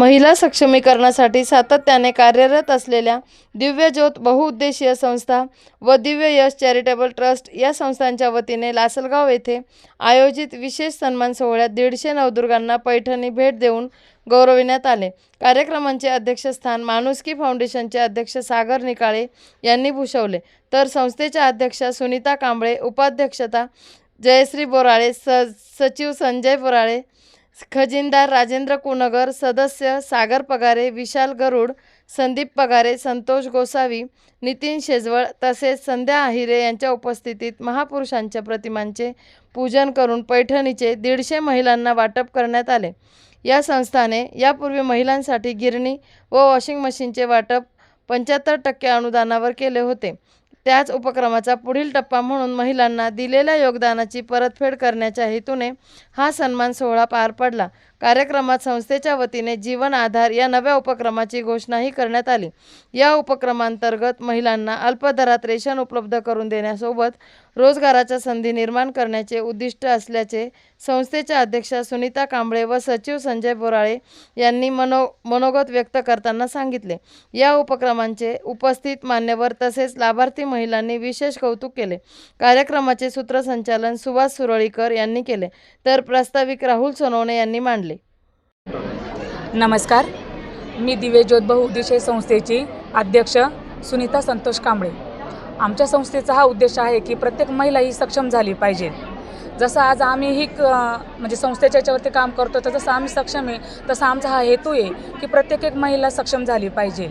महिला सक्षमीकरणासाठी सातत्याने कार्यरत असलेल्या दिव्यज्योत बहुउद्देशीय संस्था व दिव्य यश चॅरिटेबल ट्रस्ट या संस्थांच्या वतीने लासलगाव येथे आयोजित विशेष सन्मान सोहळ्यात दीडशे नवदुर्गांना पैठणी भेट देऊन गौरविण्यात आले. कार्यक्रमांचे अध्यक्षस्थान माणुसकी फाउंडेशनचे अध्यक्ष सागर निकाळे यांनी भूषवले. तर संस्थेच्या अध्यक्षा सुनीता कांबळे उपाध्यक्षता जयश्री बोराळे स सचिव संजय बोराळे खजिनदार राजेंद्र कुनगर सदस्य सागर पगारे विशाल गरुड संदीप पगारे संतोष गोसावी नितीन शेजवळ तसेच संध्या आहिरे यांच्या उपस्थितीत महापुरुषांच्या प्रतिमांचे पूजन करून पैठणीचे दीडशे महिलांना वाटप करण्यात आले. या संस्थाने यापूर्वी महिलांसाठी गिरणी व वॉशिंग मशीनचे वाटप पंच्याहत्तर टक्के अनुदानावर केले होते. त्याच उपक्रमाचा पुढील टप्पा म्हणून महिलांना दिलेल्या योगदानाची परतफेड करण्याच्या हेतूने हा सन्मान सोहळा पार पडला. कार्यक्रमात संस्थेच्या वतीने जीवन आधार या नव्या उपक्रमाची घोषणाही करण्यात आली. या उपक्रमांतर्गत महिलांना अल्पदरात रेशन उपलब्ध करून देण्यासोबत रोजगाराच्या संधी निर्माण करण्याचे उद्दिष्ट असल्याचे संस्थेच्या अध्यक्षा सुनीता कांबळे व सचिव संजय बोराळे यांनी मनो मनोगत व्यक्त करताना सांगितले. या उपक्रमांचे उपस्थित मान्यवर तसेच लाभार्थी महिलांनी विशेष कौतुक केले. कार्यक्रमाचे सूत्रसंचालन सुभाष सुरळीकर यांनी केले. तर प्रास्ताविक राहुल सोनवणे यांनी मांडले. नमस्कार. मी दिव्य ज्योत बहुउद्देशीय संस्थेची अध्यक्ष सुनीता संतोष कांबळे. आमच्या संस्थेचा हा उद्देश आहे की प्रत्येक महिला ही सक्षम झाली पाहिजे. जसं आज आम्ही ही क म्हणजे संस्थेच्या याच्यावरती काम करतो तर जसं आम्ही सक्षम आहे तसा आमचा हा हेतू आहे की प्रत्येक एक महिला सक्षम झाली पाहिजे.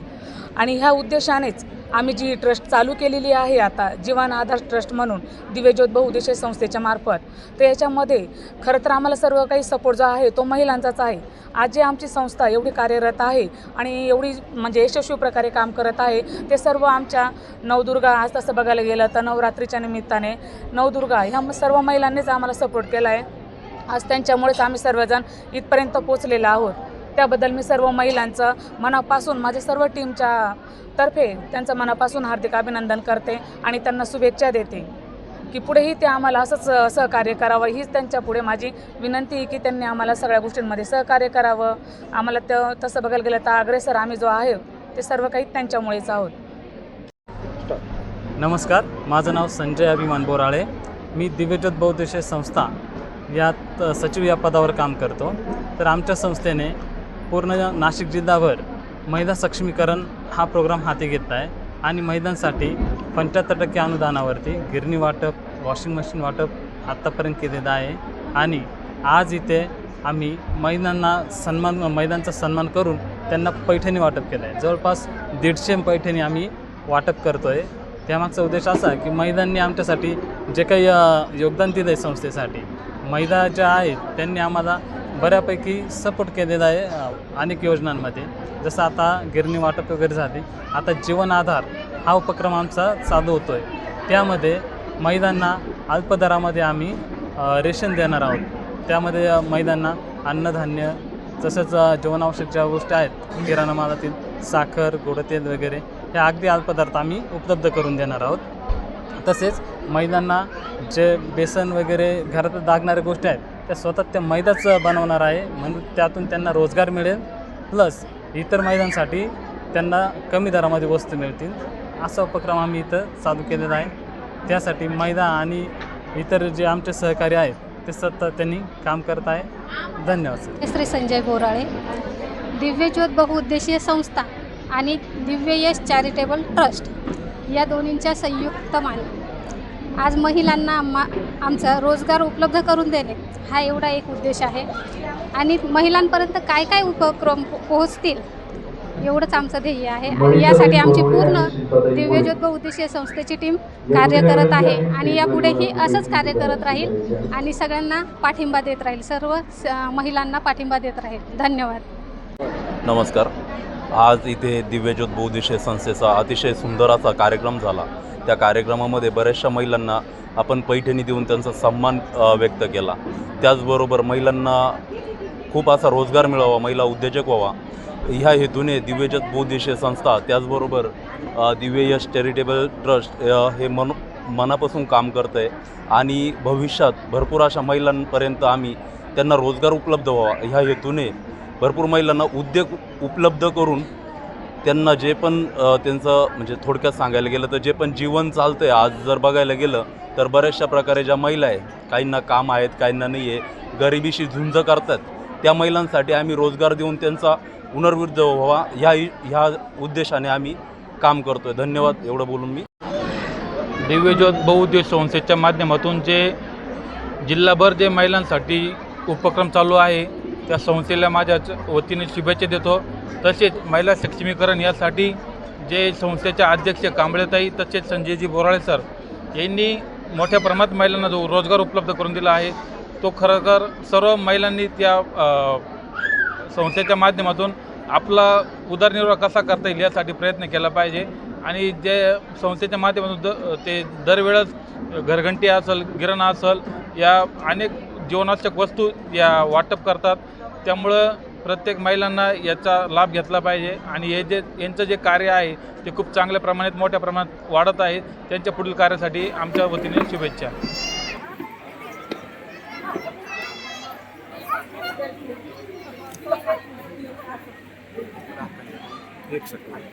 आणि ह्या उद्देशानेच आम्ही जी ट्रस्ट चालू केलेली आहे आता जीवन आधार ट्रस्ट म्हणून दिव्य ज्योत बहुउद्देशीय संस्थेच्या मार्फत तर याच्यामध्ये खरं तर आम्हाला सर्व काही सपोर्ट जो आहे तो महिलांचाच आहे. आज जे आमची संस्था एवढी कार्यरत आहे आणि एवढी म्हणजे यशस्वी प्रकारे काम करत आहे ते सर्व आमच्या नवदुर्गा आज तसं बघायला गेलं तर नवरात्रीच्या निमित्ताने नवदुर्गा ह्या सर्व महिलांनीच आम्हाला सपोर्ट केला आहे आज त्यांच्यामुळेच आम्ही सर्वजण इथपर्यंत पोचलेलो आहोत. त्याबद्दल मी सर्व महिलांचं मनापासून माझ्या सर्व टीमच्या तर्फे त्यांचं मनापासून हार्दिक अभिनंदन करते आणि त्यांना शुभेच्छा देते की पुढेही ते आम्हाला असंच सहकार्य करावं. हीच त्यांच्या पुढे माझी विनंती आहे की त्यांनी आम्हाला सगळ्या गोष्टींमध्ये सहकार्य करावं. आम्हाला त तसं बघायला गेलं तर अग्रेसर आम्ही जो आहे ते सर्व काही त्यांच्यामुळेच आहोत. नमस्कार माझं नाव संजय अभिमान बोराळे. मी दिव्यज्योत बौद्धेश संस्था यात सचिव या पदावर काम करतो. तर आमच्या संस्थेने पूर्ण नाशिक जिल्हाभर महिला सक्षमीकरण हा प्रोग्राम हाती घेतला आहे. आणि महिलांसाठी पंच्याहत्तर टक्के अनुदानावरती गिरणी वाटप वॉशिंग मशीन वाटप आत्तापर्यंत केलेलं आहे. आणि आज इथे आम्ही महिलांना सन्मान महिलांचा सन्मान करून त्यांना पैठणी वाटप केलं आहे. जवळपास दीडशे पैठणी आम्ही वाटप करतो आहे त्यामागचा उद्देश असा की महिलांनी आमच्यासाठी जे काही योगदान दिलं आहे संस्थेसाठी महिला ज्या आहेत त्यांनी आम्हाला बऱ्यापैकी सपोर्ट केलेला आहे अनेक योजनांमध्ये. जसं आता गिरणी वाटप वगैरे झाली आता जीवन आधार हा उपक्रम आमचा चालू होतो आहे त्यामध्ये महिलांना अल्पदरामध्ये आम्ही रेशन देणार आहोत. त्यामध्ये महिलांना अन्नधान्य तसंच जीवनावश्यक ज्या गोष्टी आहेत किराणा मालातील साखर गोडतेल वगैरे हे अगदी अल्पदार्थ आम्ही उपलब्ध करून देणार आहोत. तसेच महिलांना जे बेसन वगैरे घरात लागणाऱ्या गोष्टी आहेत त्या स्वतः त्या मैदाच बनवणार आहे. म्हणून त्यातून त्यांना रोजगार मिळेल. प्लस इतर मैदांसाठी त्यांना कमी दरामध्ये वस्तू मिळतील. असा उपक्रम आम्ही इथं चालू केलेला आहे. त्यासाठी मैदा आणि इतर जे आमचे सहकारी आहेत ते सतत त्यांनी काम करत आहे. धन्यवाद सर. श्री संजय बोराळे दिव्यज्योत बहुउद्देशीय संस्था आणि दिव्य यश चॅरिटेबल ट्रस्ट या दोन्हींच्या संयुक्त मान आज महिलांना आम्हा आमचा रोजगार उपलब्ध करून देणे हा एवढा एक उद्देश आहे. आणि महिलांपर्यंत काय काय उपक्रम पोहोचतील एवढंच आमचं ध्येय आहे. आणि यासाठी आमची पूर्ण दिव्य ज्योत बहुउद्देशीय संस्थेची टीम कार्य करत आहे. आणि यापुढेही असंच कार्य करत राहील आणि सगळ्यांना पाठिंबा देत राहील. सर्व स- महिलांना पाठिंबा देत राहील. धन्यवाद. नमस्कार. आज इथे दिव्यज्योत बहुउद्देशीय संस्थेचा अतिशय सुंदर असा कार्यक्रम झाला. त्या कार्यक्रमामध्ये बऱ्याचशा महिलांना आपण पैठणी देऊन त्यांचा सन्मान व्यक्त केला. त्याचबरोबर महिलांना खूप असा रोजगार मिळावा महिला उद्योजक व्हावा ह्या हेतूने दिव्यजत बहुउद्देशीय संस्था त्याचबरोबर दिव्य यश चॅरिटेबल ट्रस्ट हे मन मनापासून काम करतं आहे आणि भविष्यात भरपूर अशा महिलांपर्यंत आम्ही त्यांना रोजगार उपलब्ध व्हावा ह्या हेतूने भरपूर महिलांना उद्योग उपलब्ध करून त्यांना जे पण त्यांचं म्हणजे थोडक्यात सांगायला गेलं तर जे पण जीवन चालतं आहे आज जर बघायला गेलं तर बऱ्याचशा प्रकारे ज्या महिला आहे काहींना काम आहेत काहींना नाही आहे गरिबीशी झुंज करतात त्या महिलांसाठी आम्ही रोजगार देऊन त्यांचा पुनर्वृद्ध व्हावा ह्या ह्या उद्देशाने आम्ही काम करतो आहे धन्यवाद. एवढं बोलून मी. दिव्यज्योत बहुउद्देश संस्थेच्या माध्यमातून जे जिल्हाभर जे महिलांसाठी उपक्रम चालू आहे त्या संस्थेला माझ्या वतीने शुभेच्छा देतो. तसेच महिला सक्षमीकरण यासाठी जे संस्थेच्या अध्यक्ष कांबळेताई तसेच संजयजी बोराळे सर यांनी मोठ्या प्रमाणात महिलांना जो रोजगार उपलब्ध करून दिला आहे तो खरोखर सर्व महिलांनी त्या संस्थेच्या माध्यमातून आपला उदरनिर्वाह कसा करता येईल यासाठी प्रयत्न केला पाहिजे. आणि जे संस्थेच्या माध्यमातून द ते दरवेळेस घरघंटी असेल गिरण असेल या अनेक जीवनावश्यक वस्तू या वाटप करतात. त्यामुळं प्रत्येक महिलांना याचा लाभ घेतला पाहिजे. आणि हे जे यांचं जे कार्य आहे ते खूप चांगल्या प्रमाणात मोठ्या प्रमाणात वाढत आहे. त्यांच्या पुढील कार्यासाठी आमच्या वतीने शुभेच्छा. एक सेकंड